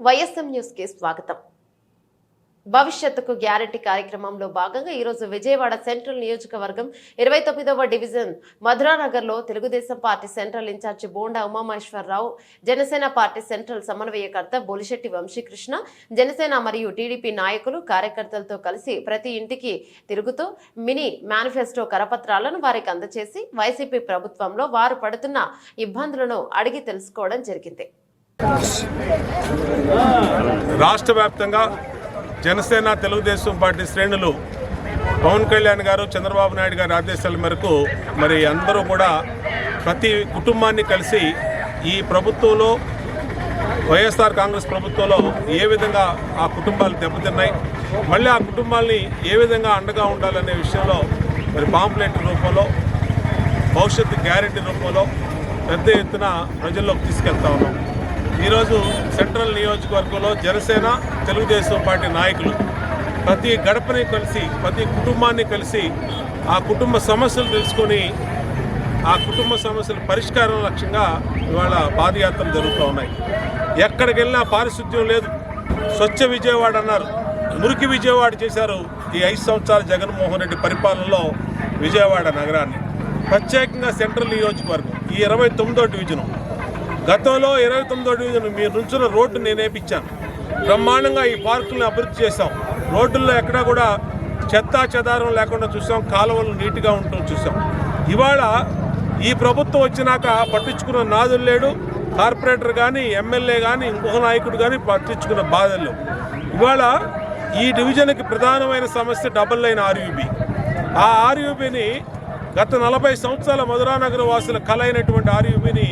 YSM న్యూస్కి స్వాగతం. భవిష్యత్తుకు గ్యారంటీ కార్యక్రమంలో భాగంగా ఈరోజు విజయవాడ సెంట్రల్ నియోజకవర్గం ఇరవై తొమ్మిదవ division మధురానగర్లో Telugu Desam party central incharge Bonda Umamaheswara Rao Janasena party central సమన్వయకర్త బొలిశెట్టి వంశీకృష్ణ జనసేన మరియు టీడీపీ నాయకులు కార్యకర్తలతో కలిసి ప్రతి ఇంటికి తిరుగుతూ మినీ మేనిఫెస్టో కరపత్రాలను వారికి అందజేసి వైసీపీ ప్రభుత్వంలో వారు పడుతున్న ఇబ్బందులను అడిగి తెలుసుకోవడం జరిగింది. రాష్ట్ర వ్యాప్తంగా జనసేన తెలుగుదేశం పార్టీ శ్రేణులు పవన్ కళ్యాణ్ గారు చంద్రబాబు నాయుడు గారి ఆదేశాల మేరకు మరి అందరూ కూడా ప్రతి కుటుంబాన్ని కలిసి ఈ ప్రభుత్వంలో వైఎస్ఆర్ కాంగ్రెస్ ప్రభుత్వంలో ఏ విధంగా ఆ కుటుంబాలు దెబ్బతిన్నాయి మళ్ళీ ఆ కుటుంబాల్ని ఏ విధంగా అండగా ఉండాలనే విషయంలో మరి పాంప్లెట్ రూపంలో భవిష్యత్తు గ్యారెంటీ రూపంలో పెద్ద ఎత్తున ప్రజల్లోకి తీసుకెళ్తా ఉన్నాం. ఈరోజు సెంట్రల్ నియోజకవర్గంలో జనసేన తెలుగుదేశం పార్టీ నాయకులు ప్రతి గడపని కలిసి ప్రతి కుటుంబాన్ని కలిసి ఆ కుటుంబ సమస్యలు తెలుసుకొని ఆ కుటుంబ సమస్యల పరిష్కారం లక్ష్యంగా ఇవాళ పాదయాత్రలు జరుగుతూ ఉన్నాయి. ఎక్కడికి వెళ్ళినా పారిశుద్ధ్యం లేదు. స్వచ్ఛ విజయవాడ అన్నారు. మురికి విజయవాడ చేశారు ఈ ఐదు సంవత్సరాల జగన్మోహన్ రెడ్డి పరిపాలనలో విజయవాడ నగరాన్ని. ప్రత్యేకంగా సెంట్రల్ నియోజకవర్గం ఈ ఇరవై తొమ్మిదో డివిజను. గతంలో ఇరవై తొమ్మిదో డివిజన్ మీరు నుంచిన రోడ్డు నేను వేపించాను బ్రహ్మాండంగా ఈ పార్కులను అభివృద్ధి చేశాం. రోడ్డుల్లో ఎక్కడా కూడా చెత్తా చెదారం లేకుండా చూసాం. కాలువలు నీట్గా ఉండటం చూసాం. ఇవాళ ఈ ప్రభుత్వం వచ్చినాక పట్టించుకున్న నాదులు లేడు. కార్పొరేటర్ కానీ ఎమ్మెల్యే కానీ ఇంకొక నాయకుడు కానీ పట్టించుకున్న బాధలు ఇవాళ ఈ డివిజన్కి ప్రధానమైన సమస్య డబుల్ లైన్ ఆర్యూబీ ఆ ఆర్యూబీని గత నలభై సంవత్సరాల మధురానగర వాసుల కళ అయినటువంటి ఆర్యూబీని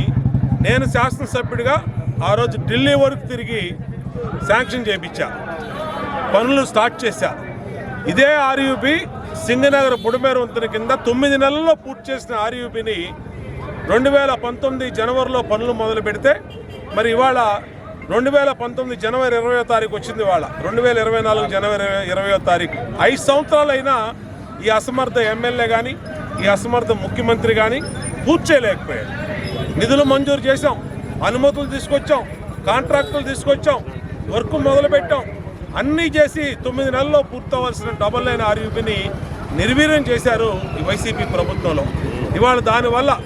నేను శాసనసభ్యుడిగా ఆ రోజు ఢిల్లీ వరకు తిరిగి శాంక్షన్ చేయించా. పనులు స్టార్ట్ చేశా. ఇదే ఆర్యుబి సింగనగర్ బుడమేరు వంతెన కింద తొమ్మిది నెలల్లో పూర్తి చేసిన ఆర్యుబిని రెండు వేల పంతొమ్మిది జనవరిలో పనులు మొదలు పెడితే మరి ఇవాళ రెండు వేల పంతొమ్మిది జనవరి ఇరవయో తారీఖు వచ్చింది ఇవాళ. రెండు వేల ఇరవై నాలుగు జనవరి ఇరవయో తారీఖు. ఐదు సంవత్సరాలైనా ఈ అసమర్థ ఎమ్మెల్యే కానీ ఈ అసమర్థ ముఖ్యమంత్రి కానీ పూర్తి చేయలేకపోయాడు. నిధులు మంజూరు చేశాం. అనుమతులు తీసుకొచ్చాం. కాంట్రాక్టులు తీసుకొచ్చాం. వర్క్ మొదలుపెట్టాం. అన్నీ చేసి తొమ్మిది నెలల్లో పూర్తవలసిన డబల్ లైన్ ఆర్యూబీని నిర్వీర్యం చేశారు ఈ వైసీపీ ప్రభుత్వంలో. ఇవాళ దానివల్ల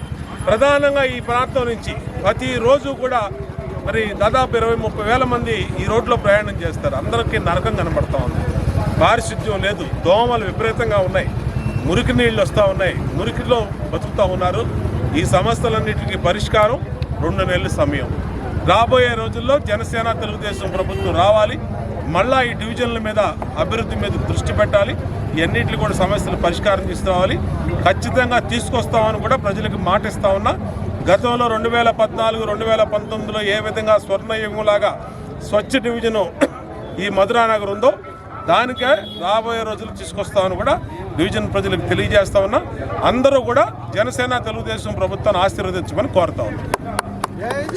ప్రధానంగా ఈ ప్రాంతం నుంచి ప్రతిరోజు కూడా మరి దాదాపు ఇరవై ముప్పై వేల మంది ఈ రోడ్లో ప్రయాణం చేస్తారు. అందరికీ నరకం కనబడతా ఉంది. పారిశుద్ధ్యం లేదు. దోమలు విపరీతంగా ఉన్నాయి. మురికి నీళ్ళు వస్తూ ఉన్నాయి. మురికిలో బతుకుతూ ఉన్నారు. ఈ సమస్యలన్నిటికీ పరిష్కారం రెండు నెలల సమయం. రాబోయే రోజుల్లో జనసేన తెలుగుదేశం ప్రభుత్వం రావాలి. మళ్ళా ఈ డివిజన్ల మీద అభివృద్ధి మీద దృష్టి పెట్టాలి. ఇవన్నింటిని కూడా సమస్యలు పరిష్కారం తీసుకురావాలి ఖచ్చితంగా తీసుకొస్తామని కూడా ప్రజలకు మాటిస్తా ఉన్నా. గతంలో రెండు వేల పద్నాలుగు రెండు వేల పంతొమ్మిదిలో ఏ విధంగా స్వర్ణయుగంలాగా స్వచ్ఛ డివిజను ఈ మధురానగర్ ఉందో దానికే రాబోయే రోజులు తీసుకొస్తామని కూడా డివిజన్ ప్రజలకు తెలియజేస్తా ఉన్నా. అందరూ కూడా జనసేన తెలుగుదేశం ప్రభుత్వాన్ని ఆశీర్వదించమని కోరుతా ఉన్నాం.